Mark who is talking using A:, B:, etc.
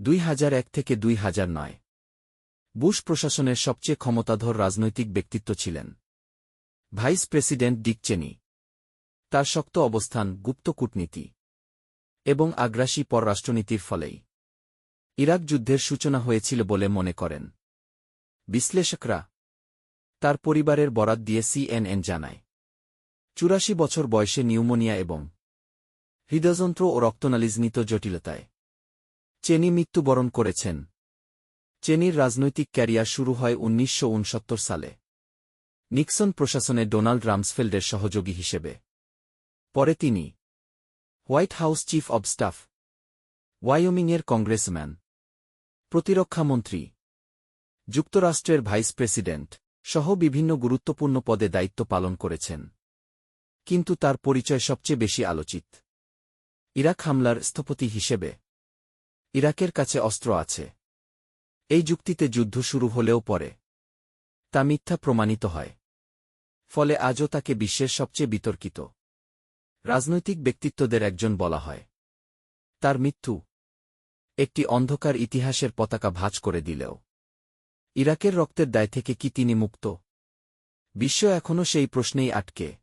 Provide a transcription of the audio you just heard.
A: দুই হাজার এক থেকে দুই হাজার নয়। বুশ প্রশাসনের সবচেয়ে ক্ষমতাধর রাজনৈতিক ব্যক্তিত্ব ছিলেন। ভাইস প্রেসিডেন্ট ডিক চেনি। তার শক্ত অবস্থান, গুপ্ত কূটনীতি এবং আগ্রাসী পররাষ্ট্রনীতির ফলেই। ইরাক যুদ্ধের সূচনা হয়েছিল বলে মনে করেন। বিশ্লেষকরা তার পরিবারের বরাত দিয়ে সিএনএন জানায়। চুরাশি বছর বয়সে নিউমোনিয়া এবং হৃদযন্ত্র ও রক্তনালীজনিত জটিলতায় চেনি মৃত্যুবরণ করেছেন। চেনির রাজনৈতিক ক্যারিয়ার শুরু হয় উনিশশো উনসত্তর সালে। নিক্সন প্রশাসনে ডোনাল্ড রামসফেল্ডের সহযোগী হিসেবে। পরে তিনি White House chief of staff, ওয়াইওমিংয়ের congressman প্রতিরক্ষামন্ত্রী যুক্তরাষ্ট্রের ভাইস প্রেসিডেন্ট সহ বিভিন্ন গুরুত্বপূর্ণ পদে দায়িত্ব পালন করেছেন। কিন্তু তার পরিচয় সবচেয়ে বেশি আলোচিত। ইরাক হামলার স্থপতি হিসেবে ইরাকের কাছে অস্ত্র আছে। এই যুক্তিতে যুদ্ধ শুরু হলেও পরে তা মিথ্যা প্রমাণিত হয়। ফলে আজও তাকে বিশ্বের সবচেয়ে বিতর্কিত। রাজনৈতিক ব্যক্তিত্বদের একজন বলা হয়। তার মৃত্যু একটি অন্ধকার ইতিহাসের পতাকা ভাঁজ করে দিলেও। ইরাকের রক্তের দায় থেকে কি তিনি মুক্ত? বিশ্ব এখনও সেই প্রশ্নেই আটকে।